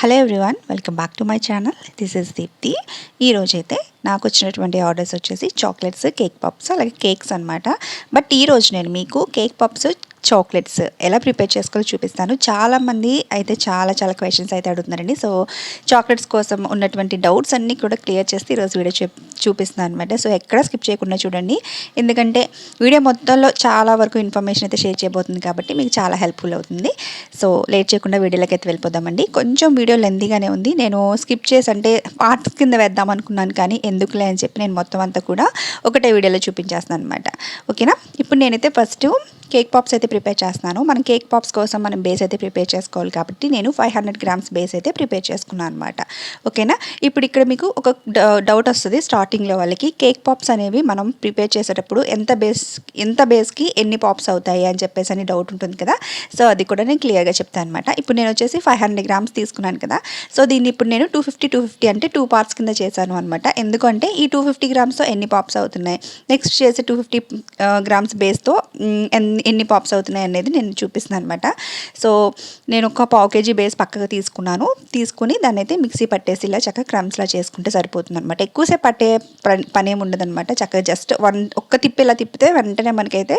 Hello everyone welcome back to my channel this is Deepti ఈరోజైతే నాకు వచ్చినటువంటి orders వచ్చేసి చాక్లెట్స్ కేక్ పప్స్ అలాగే కేక్స్ అనమాట బట్ ఈరోజు నేను మీకు కేక్ పప్స్ చాక్లెట్స్ ఎలా ప్రిపేర్ చేసుకోవాలో చూపిస్తాను. చాలామంది అయితే చాలా చాలా క్వశ్చన్స్ అయితే అడుగుతున్నారండి. సో చాక్లెట్స్ కోసం ఉన్నటువంటి డౌట్స్ అన్నీ కూడా క్లియర్ చేస్తే ఈరోజు వీడియో చూపిస్తున్నాను అనమాట సో ఎక్కడ స్కిప్ చేయకుండా చూడండి. ఎందుకంటే వీడియో మొత్తంలో చాలా వరకు ఇన్ఫర్మేషన్ అయితే షేర్ చేయబోతుంది కాబట్టి మీకు చాలా హెల్ప్ఫుల్ అవుతుంది. సో లేట్ చేయకుండా వీడియోలోకి అయితే వెళ్ళిపోదామండి. కొంచెం వీడియో లెందీగానే ఉంది. నేను స్కిప్ చేసి అంటే పార్ట్స్ కింద వేద్దాం అనుకున్నాను కానీ ఎందుకులే అని చెప్పి నేను మొత్తం అంతా కూడా ఒకటే వీడియోలో చూపించేస్తాను అనమాట ఓకేనా? ఇప్పుడు నేనైతే ఫస్ట్ కేక్ పాప్స్ అయితే ప్రిపేర్ చేస్తున్నాను. మనం కేక్ పాప్స్ కోసం మనం బేస్ అయితే ప్రిపేర్ చేసుకోవాలి కాబట్టి నేను ఫైవ్ హండ్రెడ్ గ్రామ్స్ బేస్ అయితే ప్రిపేర్ చేసుకున్నాను అనమాట ఓకేనా? ఇప్పుడు ఇక్కడ మీకు ఒక డౌట్ వస్తుంది స్టార్టింగ్లో వాళ్ళకి కేక్ పాప్స్ అనేవి మనం ప్రిపేర్ చేసేటప్పుడు ఎంత బేస్ ఎంత బేస్కి ఎన్ని పాప్స్ అవుతాయి అని చెప్పేసి అని డౌట్ ఉంటుంది కదా? సో అది కూడా నేను క్లియర్గా చెప్తాను అనమాట ఇప్పుడు నేను వచ్చేసి ఫైవ్ హండ్రెడ్ గ్రామ్స్ తీసుకున్నాను కదా. సో దీన్ని ఇప్పుడు నేను టూ ఫిఫ్టీ టూ ఫిఫ్టీ అంటే టూ పార్ట్స్ కింద చేశాను అనమాట ఎందుకంటే ఈ టూ ఫిఫ్టీ గ్రామ్స్తో ఎన్ని పాప్స్ అవుతున్నాయి? నెక్స్ట్ చేసి టూ ఫిఫ్టీ గ్రామ్స్ బేస్తో ఎన్ని పాప్స్ అవుతున్నాయి అనేది నేను చూపిస్తున్నాను అనమాట సో నేను ఒక పావు కేజీ బేస్ పక్కగా తీసుకున్నాను. తీసుకుని దాన్ని అయితే మిక్సీ పట్టేసి ఇలా చక్కగా క్రమ్స్లా చేసుకుంటే సరిపోతుంది అనమాట ఎక్కువసేపు పట్టే పని ఏమి ఉండదు అనమాట చక్కగా జస్ట్ వన్ ఒక్క తిప్పి ఇలా తిప్పితే వెంటనే మనకైతే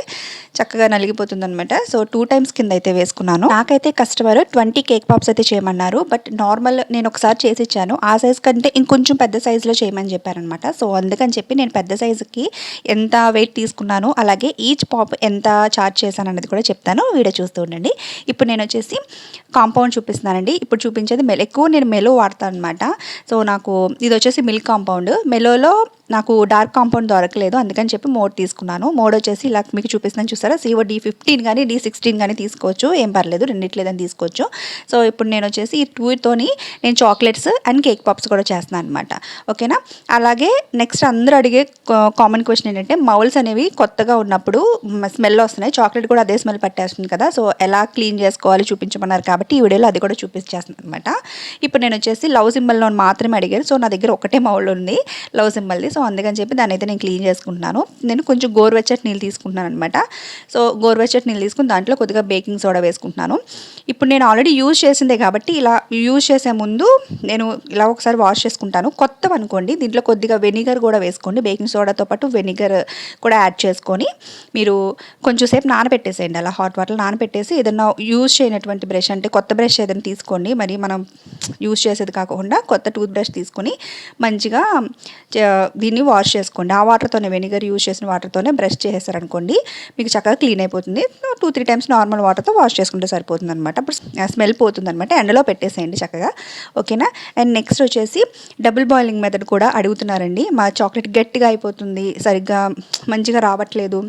చక్కగా నలిగిపోతుంది అనమాట సో టూ టైమ్స్ కింద అయితే వేసుకున్నాను. నాకైతే కస్టమర్ ట్వంటీ కేక్ పాప్స్ అయితే చేయమన్నారు బట్ నార్మల్ నేను ఒకసారి చేసి ఇచ్చాను. ఆ సైజ్ కంటే ఇంకొంచెం పెద్ద సైజులో చేయమని చెప్పారనమాట. సో అందుకని చెప్పి నేను పెద్ద సైజుకి ఎంత వెయిట్ తీసుకున్నాను అలాగే ఈచ్ పాప్ ఎంత ఛార్జ్ చేశాను అనేది కూడా చెప్తాను. వీడియో చూస్తూ ఉండండి. ఇప్పుడు నేను వచ్చేసి కాంపౌండ్ చూపిస్తున్నానండి. ఇప్పుడు చూపించేది మెల్ ఎక్కువ నేను మెలో వాడతాను అనమాట సో నాకు ఇది వచ్చేసి మిల్క్ కాంపౌండ్ మెలోలో నాకు డార్క్ కాంపౌండ్ దొరకలేదు. అందుకని చెప్పి మోడ్ తీసుకున్నాను. మోడ్ వచ్చేసి ఇలా మీకు చూపిస్తున్నాను చూసారా? సిఓ డి ఫిఫ్టీన్ కానీ డి సిక్స్టీన్ కానీ తీసుకోవచ్చు. ఏం పర్లేదు. రెండిట్లేదని తీసుకోవచ్చు. సో ఇప్పుడు నేను వచ్చేసి ఈ టూతోని నేను చాక్లెట్స్ అండ్ కేక్ పాప్స్ కూడా చేస్తున్నాను అనమాట ఓకేనా అలాగే నెక్స్ట్ అందరూ అడిగే కామన్ క్వశ్చన్ ఏంటంటే మౌల్స్ అనేవి కొత్తగా ఉన్నప్పుడు స్మెల్ వస్తున్నాయి. చాక్లెట్ కూడా అదే స్మెల్ పట్టేస్తుంది కదా? సో ఎలా క్లీన్ చేసుకోవాలి చూపించమన్నారు కాబట్టి ఈ వీడియోలో అది కూడా చూపించేస్తున్నాను అనమాట ఇప్పుడు నేను వచ్చేసి లవ్ సింబల్లో మాత్రమే అడిగారు సో నా దగ్గర ఒకటే మౌల్ ఉంది లవ్ సింబల్ది సో అందుకని చెప్పి దాని అయితే నేను క్లీన్ చేసుకుంటున్నాను. నేను కొంచెం గోరువెచ్చటి నీళ్ళు తీసుకుంటున్నాను అనమాట సో గోరువెచ్చటి నీళ్ళు తీసుకుని దాంట్లో కొద్దిగా బేకింగ్ సోడా వేసుకుంటున్నాను. ఇప్పుడు నేను ఆల్రెడీ యూజ్ చేసిందే కాబట్టి ఇలా యూజ్ చేసే ముందు నేను ఇలా ఒకసారి వాష్ చేసుకుంటాను. కొత్త అనుకోండి దీంట్లో కొద్దిగా వెనిగర్ కూడా వేసుకోండి. బేకింగ్ సోడాతో పాటు వెనిగర్ కూడా యాడ్ చేసుకొని మీరు కొంచెం సేపు నానబెట్టేసేయండి. అలా హాట్ వాటర్ నానబెట్టేసి ఏదైనా యూజ్ చేయనటువంటి బ్రష్ అంటే కొత్త బ్రష్ ఏదైనా తీసుకోండి. మరి మనం యూజ్ చేసేది కాకుండా కొత్త టూత్ బ్రష్ తీసుకొని మంచిగా దీన్ని వాష్ చేసుకోండి. ఆ వాటర్తోనే వెనిగర్ యూజ్ చేసిన వాటర్తోనే బ్రష్ చేసేసారనుకోండి మీకు చక్కగా క్లీన్ అయిపోతుంది. టూ త్రీ టైమ్స్ నార్మల్ వాటర్తో వాష్ చేసుకుంటే సరిపోతుంది. అనమాట అప్పుడు స్మెల్ పోతుంది అనమాట ఎండలో పెట్టేసేయండి చక్కగా. ఓకేనా? అండ్ నెక్స్ట్ వచ్చేసి డబుల్ బాయిలింగ్ మెథడ్ కూడా అడుగుతున్నారండి. మా చాక్లెట్ గట్టిగా అయిపోతుంది సరిగ్గా మంచిగా రావట్లేదు.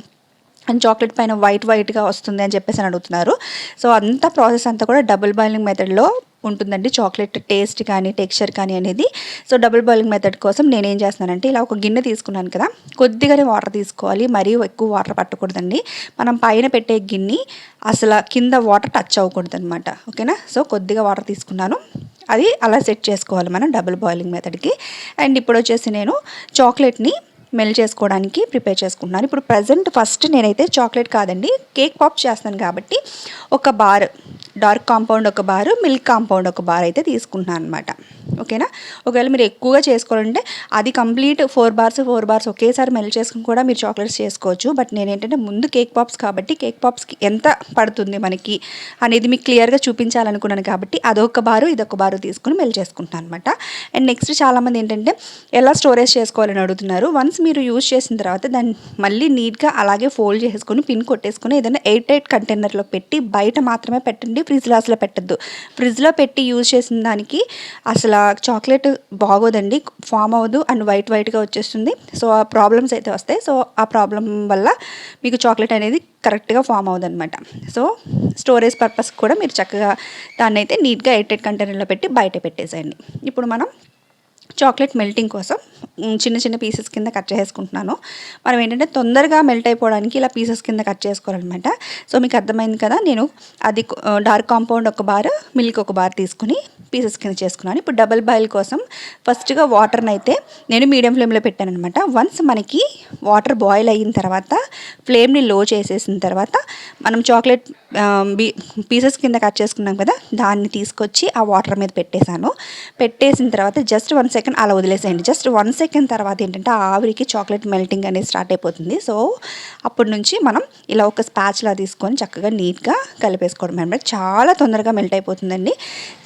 అండ్ చాక్లెట్ పైన వైట్ వైట్గా వస్తుంది అని చెప్పేసి అని అడుగుతున్నారు. సో అంత ప్రాసెస్ అంతా కూడా డబుల్ బాయిలింగ్ మెథడ్లో ఉంటుందండి. చాక్లెట్ టేస్ట్ కానీ టెక్స్చర్ కానీ అనేది. సో డబుల్ బాయిలింగ్ మెథడ్ కోసం నేను ఏం చేస్తున్నానంటే ఇలా ఒక గిన్నె తీసుకున్నాను కదా. కొద్దిగానే వాటర్ తీసుకోవాలి. మరీ ఎక్కువ వాటర్ పట్టకూడదండి. మనం పైన పెట్టే గిన్నె అసలు కింద వాటర్ టచ్ అవ్వకూడదు అనమాట ఓకేనా? సో కొద్దిగా వాటర్ తీసుకున్నాను. అది అలా సెట్ చేసుకోవాలి మనం డబుల్ బాయిలింగ్ మెథడ్కి. అండ్ ఇప్పుడు వచ్చేసి నేను చాక్లెట్ని మెల్ చేసుకోవడానికి ప్రిపేర్ చేసుకుంటున్నాను. ఇప్పుడు ప్రజెంట్ ఫస్ట్ నేనైతే చాక్లెట్ కాదండి కేక్ పాప్ చేస్తాను కాబట్టి ఒక బార్. డార్క్ కాంపౌండ్ ఒక బారు మిల్క్ కాంపౌండ్ ఒక బార్ అయితే తీసుకుంటున్నాను అనమాట ఓకేనా? ఒకవేళ మీరు ఎక్కువగా చేసుకోవాలంటే అది complete four bars four bars ఒకేసారి మెల్ట్ చేసుకుని కూడా మీరు చాక్లెట్స్ చేసుకోవచ్చు. బట్ నేను ఏంటంటే ముందు కేక్ పాప్స్ కాబట్టి కేక్ పాప్స్కి ఎంత పడుతుంది మనకి అనేది మీకు క్లియర్గా చూపించాలనుకున్నాను కాబట్టి అదొక బారు ఇదొక బారు తీసుకుని మెల్ట్ చేసుకుంటున్నాను అనమాట అండ్ నెక్స్ట్ చాలామంది ఏంటంటే ఎలా స్టోరేజ్ చేసుకోవాలని అడుగుతున్నారు. వన్స్ మీరు యూజ్ చేసిన తర్వాత దాన్ని మళ్ళీ నీట్గా అలాగే ఫోల్డ్ చేసుకొని పిన్ కొట్టేసుకుని ఏదైనా ఎయిట్ ఎయిట్ కంటైనర్లో పెట్టి బయట మాత్రమే పెట్టండి. ఫ్రిడ్జ్లో అసలు పెట్టద్దు. ఫ్రిడ్జ్లో పెట్టి యూజ్ చేసిన దానికి అసలు చాక్లెట్ బాగోదండి ఫామ్ అవ్వదు అండ్ వైట్ వైట్గా వచ్చేస్తుంది. సో ఆ ప్రాబ్లమ్స్ అయితే వస్తాయి. సో ఆ ప్రాబ్లం వల్ల మీకు చాక్లెట్ అనేది కరెక్ట్గా ఫామ్ అవ్వదు అనమాట సో స్టోరేజ్ పర్పస్ కూడా మీరు చక్కగా దాన్ని అయితే నీట్గా ఎయిట్ ఎయిట్ కంటైనర్లో పెట్టి బయట పెట్టేసేయండి. ఇప్పుడు మనం చాక్లెట్ మెల్టింగ్ కోసం చిన్న చిన్న పీసెస్ కింద కట్ చేసుకుంటున్నాను మనం ఏంటంటే తొందరగా మెల్ట్ అయిపోవడానికి ఇలా పీసెస్ కింద కట్ చేసుకోవాలన్నమాట. సో మీకు అర్థమైంది కదా నేను అది డార్క్ కాంపౌండ్ ఒక బార్ మిల్క్ ఒక బార్ తీసుకుని పీసెస్ కింద చేసుకున్నాను. ఇప్పుడు డబల్ బాయిల్ కోసం ఫస్ట్గా వాటర్ని అయితే నేను మీడియం ఫ్లేమ్లో పెట్టాను అనమాట వన్స్ మనకి వాటర్ బాయిల్ అయిన తర్వాత ఫ్లేమ్ని లో చేసేసిన తర్వాత మనం చాక్లెట్ పీసెస్ కింద కట్ చేసుకున్నాం కదా దాన్ని తీసుకొచ్చి ఆ వాటర్ మీద పెట్టేశాను. పెట్టేసిన తర్వాత జస్ట్ వన్ సెకండ్ అలా వదిలేసేయండి. జస్ట్ వన్ సెకండ్ తర్వాత ఏంటంటే ఆ ఆవిరికి చాక్లెట్ మెల్టింగ్ అనేది స్టార్ట్ అయిపోతుంది. సో అప్పటి నుంచి మనం ఇలా ఒక స్పాచ్లా తీసుకొని చక్కగా నీట్గా కలిపేసుకోవడం. అనమాట చాలా తొందరగా మెల్ట్ అయిపోతుందండి.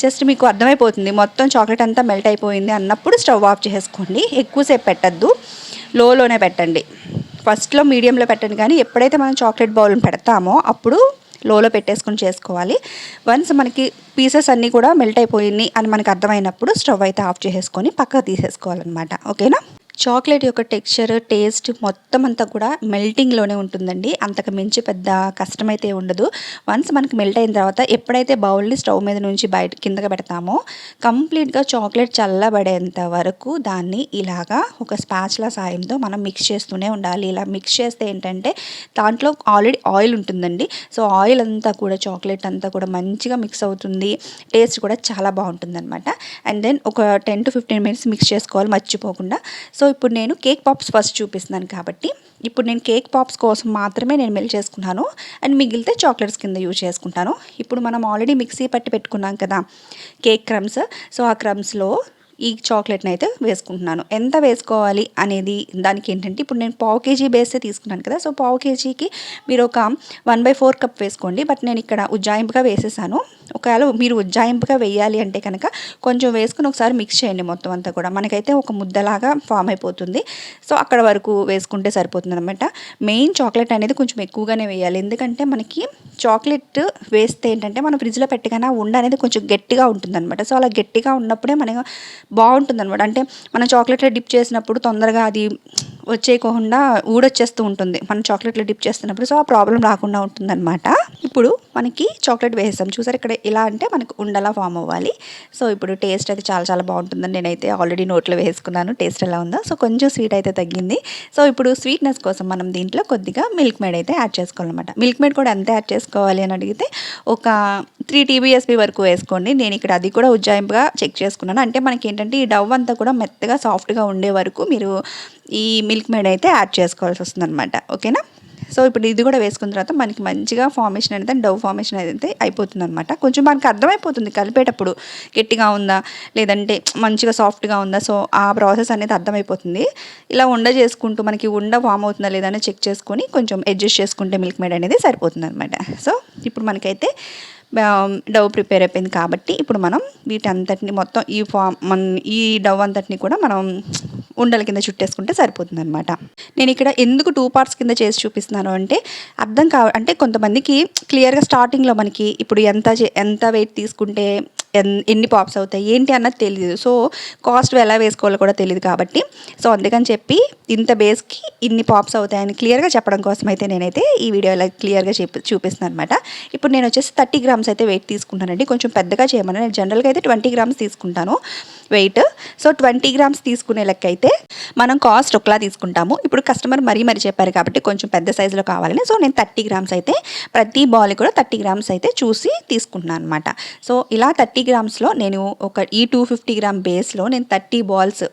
జస్ట్ మీకు అర్థమైపోతుంది. మొత్తం చాక్లెట్ అంతా మెల్ట్ అయిపోయింది అన్నప్పుడు స్టవ్ ఆఫ్ చేసుకోండి ఎక్కువసేపు పెట్టద్దు. లోలోనే పెట్టండి. ఫస్ట్లో మీడియంలో పెట్టండి. కానీ ఎప్పుడైతే మనం చాక్లెట్ బౌల్ని పెడతామో అప్పుడు లోలో పెట్టేసుకొని చేసుకోవాలి. వన్స్ మనకి పీసెస్ అన్నీ కూడా మెల్ట్ అయిపోయినాయి అని మనకు అర్థమైనప్పుడు స్టవ్ అయితే ఆఫ్ చేసేసుకొని పక్కకు తీసేసుకోవాలన్నమాట. ఓకేనా చాక్లెట్ యొక్క టెక్స్చర్ టేస్ట్ మొత్తం అంతా కూడా మెల్టింగ్లోనే ఉంటుందండి. అంతకు మించి పెద్ద కష్టమైతే ఉండదు. వన్స్ మనకి మెల్ట్ అయిన తర్వాత ఎప్పుడైతే బౌల్ని స్టవ్ మీద నుంచి బయట కిందకి పెడతామో కంప్లీట్గా చాక్లెట్ చల్లబడేంత వరకు దాన్ని ఇలాగా ఒక స్పాచ్ల సాయంతో మనం మిక్స్ చేస్తూనే ఉండాలి. ఇలా మిక్స్ చేస్తే ఏంటంటే దాంట్లో ఆల్రెడీ ఆయిల్ ఉంటుందండి. సో ఆయిల్ అంతా కూడా చాక్లెట్ అంతా కూడా మంచిగా మిక్స్ అవుతుంది. టేస్ట్ కూడా చాలా బాగుంటుంది అనమాట అండ్ దెన్ ఒక ten to fifteen minutes mix చేసుకోవాలి మర్చిపోకుండా. సో సో ఇప్పుడు నేను కేక్ పాప్స్ ఫస్ట్ చూపిస్తున్నాను కాబట్టి ఇప్పుడు నేను కేక్ పాప్స్ కోసం మాత్రమే నేను మెల్ చేసుకున్నాను అండ్ మిగిలితే చాక్లెట్స్ కింద యూజ్ చేసుకుంటాను. ఇప్పుడు మనం ఆల్రెడీ మిక్సీ పట్టి పెట్టుకున్నాం కదా కేక్ క్రమ్స్. సో ఆ క్రమ్స్లో ఈ చాక్లెట్ని అయితే వేసుకుంటున్నాను. ఎంత వేసుకోవాలి అనేది దానికి ఏంటంటే ఇప్పుడు నేను పావు కేజీ బేసే తీసుకున్నాను కదా సో పావు కేజీకి మీరు ఒక వన్ బై ఫోర్ కప్ వేసుకోండి. బట్ నేను ఇక్కడ ఉజ్జాయింపుగా వేసేసాను. ఒకవేళ మీరు ఉజ్జాయింపుగా వేయాలి అంటే కనుక కొంచెం వేసుకుని ఒకసారి మిక్స్ చేయండి మొత్తం అంతా కూడా. మనకైతే ఒక ముద్దలాగా ఫామ్ అయిపోతుంది. సో అక్కడ వరకు వేసుకుంటే సరిపోతుంది అనమాట మెయిన్ చాక్లెట్ అనేది కొంచెం ఎక్కువగానే వేయాలి. ఎందుకంటే మనకి చాక్లెట్ వేస్తే ఏంటంటే మనం ఫ్రిడ్జ్లో పెట్టగానే ఉండ అనేది కొంచెం గట్టిగా ఉంటుందనమాట సో అలా గట్టిగా ఉన్నప్పుడే మనం బాగుంటుంది అనమాట అంటే మనం చాక్లెట్లో డిప్ చేసినప్పుడు తొందరగా అది వచ్చేయకుండా ఊడొచ్చేస్తూ ఉంటుంది. మనం చాక్లెట్లో డిప్ చేస్తున్నప్పుడు సో ఆ ప్రాబ్లం రాకుండా ఉంటుందన్నమాట. ఇప్పుడు మనకి చాక్లెట్ వేసాం చూసారు ఇక్కడ ఇలా అంటే మనకు ఉండలా ఫామ్ అవ్వాలి. సో ఇప్పుడు టేస్ట్ అయితే చాలా చాలా బాగుంటుందని నేనైతే ఆల్రెడీ నోట్లో వేసుకున్నాను. టేస్ట్ ఎలా ఉందో. సో కొంచెం స్వీట్ అయితే తగ్గింది. సో ఇప్పుడు స్వీట్నెస్ కోసం మనం దీంట్లో కొద్దిగా మిల్క్ మేడ్ అయితే యాడ్ చేసుకోవాలన్నమాట. మిల్క్ మేడ్ కూడా ఎంత యాడ్ చేసుకోవాలి అని అడిగితే ఒక త్రీ టీబీఎస్పీ వరకు వేసుకోండి. నేను ఇక్కడ అది కూడా ఉజ్జాయింపుగా చెక్ చేసుకున్నాను. అంటే మనకి ఏంటంటే ఈ డవ్ అంతా కూడా మెత్తగా సాఫ్ట్గా ఉండే వరకు మీరు ఈ మిల్క్ మేడ్ అయితే యాడ్ చేసుకోవాల్సి వస్తుంది అనమాట ఓకేనా? సో ఇప్పుడు ఇది కూడా వేసుకున్న తర్వాత మనకి మంచిగా ఫార్మేషన్ అనేది డవ్ ఫార్మేషన్ అయితే అయిపోతుంది అనమాట కొంచెం మనకు అర్థమైపోతుంది కలిపేటప్పుడు గట్టిగా ఉందా లేదంటే మంచిగా సాఫ్ట్గా ఉందా. సో ఆ ప్రాసెస్ అనేది అర్థమైపోతుంది. ఇలా ఉండ చేసుకుంటూ మనకి ఉండ ఫామ్ అవుతుందా లేదా అని చెక్ చేసుకొని కొంచెం అడ్జస్ట్ చేసుకుంటే మిల్క్ మేడ్ అనేది సరిపోతుంది అనమాట సో ఇప్పుడు మనకైతే డవ్ ప్రిపేర్ అయిపోయింది కాబట్టి ఇప్పుడు మనం వీటంతటిని మొత్తం ఈ ఫామ్ మన ఈ డవ్ అంతటిని కూడా మనం ఉండల కింద చుట్టేసుకుంటే సరిపోతుంది అనమాట నేను ఇక్కడ ఎందుకు టూ పార్ట్స్ కింద చేసి చూపిస్తున్నాను అంటే అర్థం కావ అంటే కొంతమందికి క్లియర్గా స్టార్టింగ్లో మనకి ఇప్పుడు ఎంత చే- ఎంత వెయిట్ తీసుకుంటే ఎన్- ఎన్ని పాప్స్ అవుతాయి ఏంటి అన్నది తెలియదు సో కాస్ట్ ఎలా వేసుకోవాలో కూడా తెలియదు కాబట్టి సో అందుకని చెప్పి ఇంత బేస్కి ఇన్ని పాప్స్ అవుతాయని క్లియర్గా చెప్పడం కోసం అయితే నేనైతే ఈ వీడియో ఇలా క్లియర్గా చెప్పి చూపిస్తున్నాను అనమాట ఇప్పుడు నేను వచ్చేసి థర్టీ గ్రామ్స్ అయితే వెయిట్ తీసుకుంటానండి. కొంచెం పెద్దగా చేయమని నేను జనరల్గా అయితే ట్వంటీ గ్రామ్స్ తీసుకుంటాను వెయిట్ సో ట్వంటీ గ్రామ్స్ తీసుకునే లెక్క అయితే మనం కాస్ట్ ఒకలా తీసుకుంటాము. ఇప్పుడు కస్టమర్ మరీ మరీ చెప్పారు కాబట్టి కొంచెం పెద్ద సైజులో కావాలని. సో నేను థర్టీ గ్రామ్స్ అయితే ప్రతి బాల్ కూడా థర్టీ గ్రామ్స్ అయితే చూసి తీసుకుంటున్నాను అనమాట సో ఇలా థర్టీ గ్రామ్స్లో నేను ఒక ఈ టూ ఫిఫ్టీ గ్రామ్ బేస్లో నేను థర్టీ బాల్స్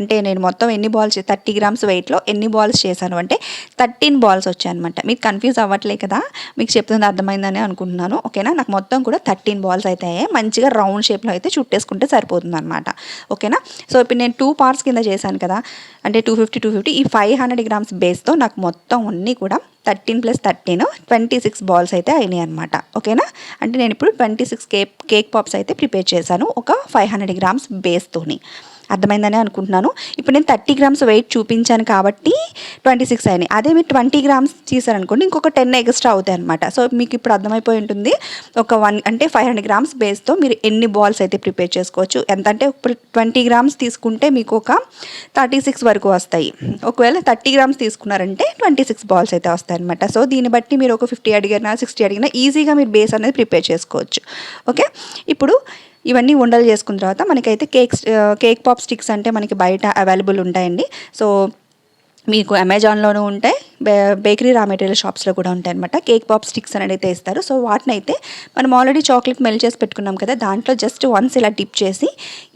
అంటే నేను మొత్తం ఎన్ని బాల్స్ థర్టీ గ్రామ్స్ వెయిట్లో ఎన్ని బాల్స్ చేశాను అంటే థర్టీన్ బాల్స్ వచ్చాయన్నమాట. మీకు కన్ఫ్యూజ్ అవ్వట్లే కదా. మీకు చెప్తుంది అర్థమైందని అనుకుంటున్నాను. ఓకేనా? నాకు మొత్తం కూడా థర్టీన్ బాల్స్ అయితే మంచిగా రౌండ్ షేప్లో అయితే చుట్టేసుకుంటే సరిపోతుంది అనమాట ఓకేనా? సో ఇప్పుడు నేను టూ పార్ట్స్ కింద చేశాను కదా. అంటే టూ ఫిఫ్టీ టూ ఫిఫ్టీ ఈ ఫైవ్ హండ్రెడ్ గ్రామ్స్ బేస్తో నాకు మొత్తం అన్నీ కూడా thirteen plus thirteen twenty six balls అయితే అయినాయి అనమాట ఓకేనా? అంటే నేను ఇప్పుడు twenty six cake cake pops అయితే ప్రిపేర్ చేశాను ఒక ఫైవ్ హండ్రెడ్ గ్రామ్స్ బేస్తోని అర్థమైందని అనుకుంటున్నాను. ఇప్పుడు నేను థర్టీ గ్రామ్స్ వెయిట్ చూపించాను కాబట్టి ట్వంటీ సిక్స్ అయినాయి. అదే మీరు ట్వంటీ గ్రామ్స్ చేశారనుకోండి ఇంకొక టెన్ ఎక్స్ట్రా అవుతాయి అనమాట సో మీకు ఇప్పుడు అర్థమైపోయి ఉంటుంది. ఒక వన్ అంటే ఫైవ్ హండ్రెడ్ గ్రామ్స్ బేస్తో మీరు ఎన్ని బాల్స్ అయితే ప్రిపేర్ చేసుకోవచ్చు. ఎంత అంటే ఇప్పుడు ట్వంటీ గ్రామ్స్ తీసుకుంటే మీకు ఒక థర్టీ సిక్స్ వరకు వస్తాయి. ఒకవేళ థర్టీ గ్రామ్స్ తీసుకున్నారంటే ట్వంటీ సిక్స్ బాల్స్ అయితే వస్తాయి అనమాట సో దీన్ని బట్టి మీరు ఒక ఫిఫ్టీ అడిగినా సిక్స్టీ అడిగినా ఈజీగా మీరు బేస్ అనేది ప్రిపేర్ చేసుకోవచ్చు. ఓకే? ఇప్పుడు ఇవన్నీ ఉండలు చేసుకున్న తర్వాత మనకైతే కేక్ కేక్ పాప్ స్టిక్స్ అంటే మనకి బయట అవైలబుల్ ఉంటాయండి. సో మీకు అమెజాన్లోనూ ఉంటాయి బేకరీ రా మెటీరియల్ షాప్స్లో కూడా ఉంటాయి అనమాట కేక్ పాప్ స్టిక్స్ అనేది అయితే ఇస్తారు సో వాటిని అయితే మనం ఆల్రెడీ చాక్లెట్ మెల్ట్ చేసి పెట్టుకున్నాం కదా దాంట్లో జస్ట్ వన్స్ ఇలా డిప్ చేసి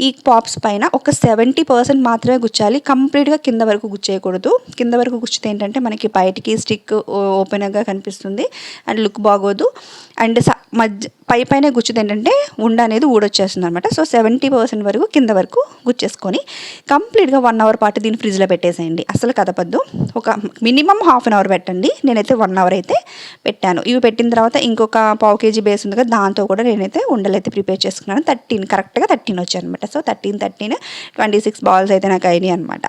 ఈ పాప్స్ పైన ఒక సెవెంటీ పర్సెంట్ మాత్రమే గుచ్చాలి. కంప్లీట్గా కింద వరకు గుచ్చేయకూడదు. కింద వరకు గుచ్చితే ఏంటంటే మనకి బయటికి స్టిక్ ఓపెన్గా కనిపిస్తుంది. అండ్ లుక్ బాగోదు. అండ్ మధ్య పై పైన గుచ్చితే ఏంటంటే ఉండ అనేది ఊడొచ్చేస్తుంది అనమాట సో సెవెంటీ పర్సెంట్ వరకు కింద వరకు గుచ్చేసుకొని కంప్లీట్గా వన్ అవర్ పాటు దీన్ని ఫ్రిడ్జ్లో పెట్టేసేయండి. అసలు కదపద్దు. ఒక మినిమం హాఫ్ అన్ అవర్ పెట్టండి. నేనైతే వన్ అవర్ అయితే పెట్టాను. ఇవి పెట్టిన తర్వాత ఇంకొక పావు కేజీ బేస్ ఉంది కదా దాంతో కూడా నేనైతే ఉండలైతే ప్రిపేర్ చేసుకున్నాను. థర్టీన్ కరెక్ట్గా థర్టీన్ వచ్చాయి అనమాట so thirteen thirteen twenty six balls అయితే నాకు అయినాయి అనమాట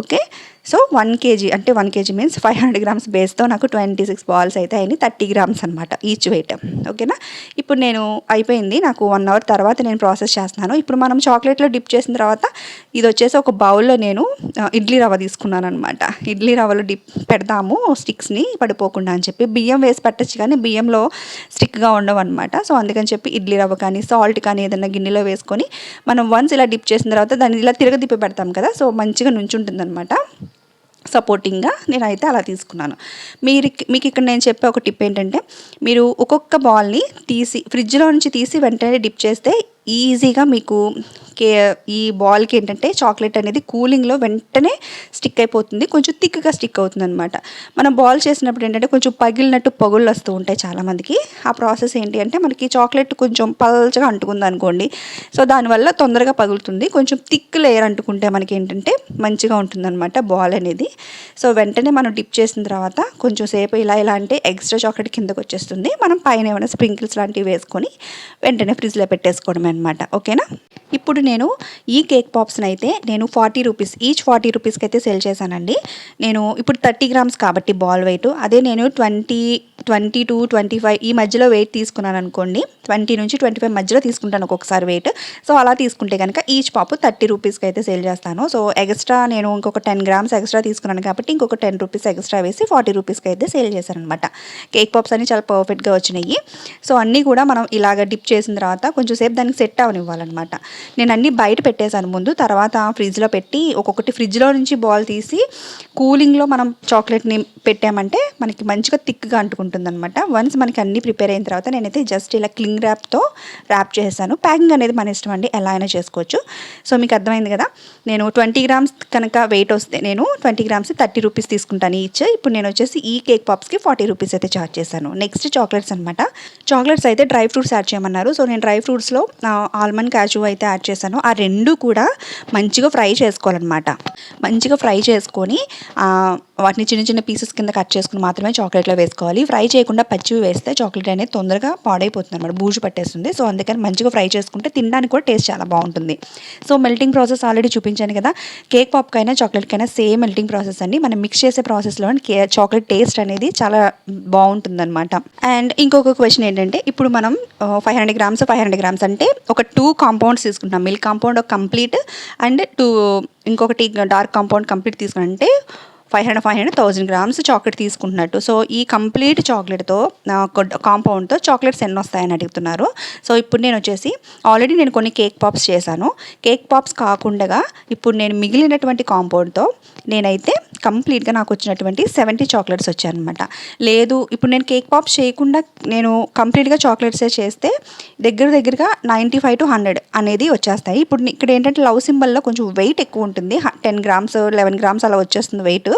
ఓకే సో వన్ కేజీ అంటే one KG means five hundred grams బేస్తో నాకు ట్వంటీ సిక్స్ బాల్స్ అయితే అయినాయి థర్టీ గ్రామ్స్ అనమాట ఈచ్ వెయిట్ ఓకేనా ఇప్పుడు నేను అయిపోయింది నాకు వన్ అవర్ తర్వాత నేను ప్రాసెస్ చేస్తున్నాను. ఇప్పుడు మనం చాక్లెట్లో డిప్ చేసిన తర్వాత ఇది వచ్చేసి ఒక బౌల్లో నేను ఇడ్లీ రవ్వ తీసుకున్నాను అనమాట ఇడ్లీ రవ్వలో డిప్ పెడదాము స్టిక్స్ని పడిపోకుండా అని చెప్పి. బియ్యం వేసి పెట్టచ్చు కానీ బియ్యంలో స్టిక్గా ఉండవు అనమాట సో అందుకని చెప్పి ఇడ్లీ రవ్వ కానీ సాల్ట్ కానీ ఏదైనా గిన్నెలో వేసుకొని మనం వన్స్ ఇలా డిప్ చేసిన తర్వాత దాన్ని ఇలా తిరగదిప్పి పెడతాం కదా? సో మంచిగా నుంచుంటుందనమాట సపోర్టింగ్గా నేనైతే అలా తీసుకున్నాను. మీరు మీకు ఇక్కడ నేను చెప్పే ఒక టిప్ ఏంటంటే మీరు ఒక్కొక్క బాల్ని తీసి ఫ్రిడ్జ్లో నుంచి తీసి వెంటనే డిప్ చేస్తే ఈజీగా మీకు కే ఈ బాల్కి ఏంటంటే చాక్లెట్ అనేది కూలింగ్లో వెంటనే స్టిక్ అయిపోతుంది. కొంచెం థిక్గా స్టిక్ అవుతుంది అనమాట మనం బాల్ చేసినప్పుడు ఏంటంటే కొంచెం పగిలినట్టు పగుళ్ళు వస్తూ ఉంటాయి చాలామందికి ఆ ప్రాసెస్ ఏంటి అంటే మనకి చాక్లెట్ కొంచెం పల్చగా అంటుకుంది అనుకోండి. సో దానివల్ల తొందరగా పగులుతుంది. కొంచెం థిక్ లేయర్ అంటుకుంటే మనకి ఏంటంటే మంచిగా ఉంటుందన్నమాట బాల్ అనేది. సో వెంటనే మనం డిప్ చేసిన తర్వాత కొంచెం సేపు ఇలా ఇలా అంటే ఎక్స్ట్రా చాక్లెట్ కిందకు వచ్చేస్తుంది మనం పైన ఏమైనా స్ప్రింకిల్స్ లాంటివి వేసుకొని వెంటనే ఫ్రిడ్జ్లో పెట్టేసుకోవడమే అనమాట ఓకేనా? ఇప్పుడు నేను ఈ కేక్ పాప్స్ని అయితే నేను ఫార్టీ రూపీస్ ఈచ్ ఫార్టీ రూపీస్కి అయితే సెల్ చేశానండి. నేను ఇప్పుడు థర్టీ గ్రామ్స్ కాబట్టి బాల్ వెయిట్ అదే నేను twenty twenty two twenty five ఈ మధ్యలో వెయిట్ తీసుకున్నాను అనుకోండి ట్వంటీ నుంచి ట్వంటీ ఫైవ్ మధ్యలో తీసుకుంటాను ఒక్కొక్కసారి వెయిట్ సో అలా తీసుకుంటే కనుక ఈచ్ పాపు థర్టీ రూపీస్కి అయితే సేల్ చేస్తాను. సో ఎక్స్ట్రా నేను ఇంకొక టెన్ గ్రామ్స్ ఎక్స్ట్రా తీసుకున్నాను కాబట్టి ఇంకొక టెన్ రూపీస్ ఎక్స్ట్రా వేసి ఫార్టీ రూపీస్కి అయితే సేల్ చేశాను అనమాట కేక్ పాప్స్ అన్ని చాలా పర్ఫెక్ట్గా వచ్చినాయి. సో అన్నీ కూడా మనం ఇలాగ డిప్ చేసిన తర్వాత కొంచెం సేపు దానికి సెట్ అవనివ్వాలన్నమాట. నేను అన్నీ బయట పెట్టేశాను ముందు. తర్వాత ఫ్రిడ్జ్లో పెట్టి ఒక్కొక్కటి ఫ్రిడ్జ్లో నుంచి బాల్ తీసి కూలింగ్లో మనం చాక్లెట్ని పెట్టామంటే మనకి మంచిగా థిక్గా అంటుకుంటుంది అనమాట వన్స్ మనకి అన్నీ ప్రిపేర్ అయిన తర్వాత నేనైతే జస్ట్ ఇలా క్లింగ్ ర్యాప్తో ర్యాప్ చేశాను ప్యాకింగ్ అనేది మన ఇష్టం అండి. ఎలా అయినా చేసుకోవచ్చు. సో మీకు అర్థమైంది కదా? నేను ట్వంటీ గ్రామ్స్ కనుక వెయిట్ వస్తే నేను ట్వంటీ గ్రామ్స్ థర్టీ రూపీస్ తీసుకుంటాను ఈచ్. ఇప్పుడు నేను వచ్చేసి ఈ కేక్ పాప్స్కి ఫార్టీ రూపీస్ అయితే చార్జ్ చేశాను. నెక్స్ట్ చాక్లెట్స్ అనమాట చాక్లెట్స్ అయితే డ్రై ఫ్రూట్స్ యాడ్ చేయమన్నారు. సో నేను డ్రై ఫ్రూట్స్లో ఆల్మండ్ క్యాజు అయితే యాడ్ చేశాను. ఆ రెండు కూడా మంచిగా ఫ్రై చేసుకోవాలన్నమాట. మంచిగా ఫ్రై చేసుకొని వాటిని చిన్న చిన్న పీసెస్ కింద కట్ చేసుకుని మాత్రమే చాక్లెట్లో వేసుకోవాలి. ఫ్రై చేయకుండా పచ్చివి వేస్తే చాక్లెట్ అనేది తొందరగా పాడైపోతుంది అనమాట బూజు పట్టేస్తుంది. సో అందుకని మంచిగా ఫ్రై చేసుకుంటే తినడానికి కూడా టేస్ట్ చాలా బాగుంటుంది. సో మెల్టింగ్ ప్రాసెస్ ఆల్రెడీ చూపించాను కదా కేక్ పాప్కైనా చాక్లెట్కైనా సేమ్ మెల్టింగ్ ప్రాసెస్ అండి. మనం మిక్స్ చేసే ప్రాసెస్లో కే చాక్లెట్ టేస్ట్ అనేది చాలా బాగుంటుంది అనమాట అండ్ ఇంకొక క్వశ్చన్ ఏంటంటే ఇప్పుడు మనం five hundred grams five hundred grams అంటే ఒక టూ కాంపౌండ్స్ తీసుకుంటాం మిల్క్ కాంపౌండ్ ఒక కంప్లీట్ అండ్ టూ ఇంకొకటి డార్క్ కాంపౌండ్ కంప్లీట్ తీసుకుంటే five hundred five hundred thousand grams chocolate తీసుకుంటున్నట్టు. సో ఈ కంప్లీట్ చాక్లెట్తో కాంపౌండ్తో చాక్లెట్స్ ఎన్ని వస్తాయని అడుగుతున్నారు. సో ఇప్పుడు నేను వచ్చేసి ఆల్రెడీ నేను కొన్ని కేక్ పాప్స్ చేశాను. కేక్ పాప్స్ కాకుండా ఇప్పుడు నేను మిగిలినటువంటి కాంపౌండ్తో నేనైతే కంప్లీట్గా నాకు వచ్చినటువంటి సెవెంటీ చాక్లెట్స్ వచ్చాయన్నమాట. లేదు ఇప్పుడు నేను కేక్ పాప్స్ చేయకుండా నేను కంప్లీట్గా చాక్లెట్సే చేస్తే దగ్గర దగ్గరగా నైంటీ ఫైవ్ టు హండ్రెడ్ అనేది వచ్చేస్తాయి. ఇప్పుడు ఇక్కడ ఏంటంటే లవ్ సింబల్లో కొంచెం వెయిట్ ఎక్కువ ఉంటుంది. టెన్ గ్రామ్స్ లెవెన్ గ్రామ్స్ అలా వచ్చేస్తుంది వెయిట్.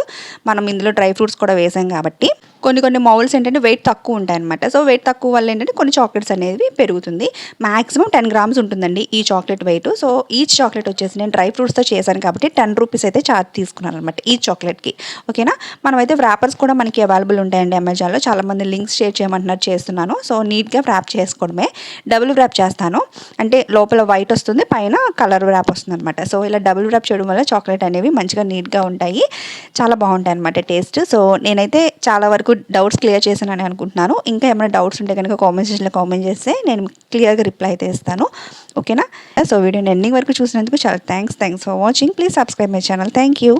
మనం ఇందులో డ్రై ఫ్రూట్స్ కూడా వేసాం కాబట్టి కొన్ని కొన్ని మౌల్స్ ఏంటంటే వెయిట్ తక్కువ ఉంటాయి అనమాట సో వెయిట్ తక్కువ వల్ల ఏంటంటే కొన్ని చాక్లెట్స్ అనేవి పెరుగుతుంది. మాక్సిమం టెన్ గ్రామ్స్ ఉంటుందండి ఈ chocolate weight so each chocolate వచ్చేసి నేను డ్రై ఫ్రూట్స్తో చేశాను కాబట్టి టెన్ రూపీస్ అయితే చార్జ్ తీసుకున్నాను అనమాట ఈ చాక్లెట్కి ఓకేనా మనమైతే వ్రాపర్స్ కూడా మనకి అవైలబుల్ ఉంటాయండి అమెజాన్లో చాలామంది లింక్స్ షేర్ చేయమంటున్నారు చేస్తున్నాను. సో నీట్గా వ్రాప్ చేసుకోవడమే. డబుల్ వ్రాప్ చేస్తాను. అంటే లోపల వైట్ వస్తుంది పైన కలర్ వ్రాప్ వస్తుంది అనమాట సో ఇలా డబుల్ వ్రాప్ చేయడం వల్ల చాక్లెట్ అనేవి మంచిగా నీట్గా ఉంటాయి. చాలా బాగుంటాయి అనమాట టేస్ట్ సో నేనైతే చాలా వరకు డౌట్స్ క్లియర్ చేశానని అనుకుంటున్నాను. ఇంకా ఏమైనా డౌట్స్ ఉంటే కనుక కామెంట్ సెక్షన్లో కామెంట్ చేస్తే నేను క్లియర్గా రిప్లై అయితే ఇస్తాను. ఓకేనా సో వీడియోని ఎండింగ్ వరకు చూసినందుకు చాలా thanks thanks for watching please subscribe my channel thank you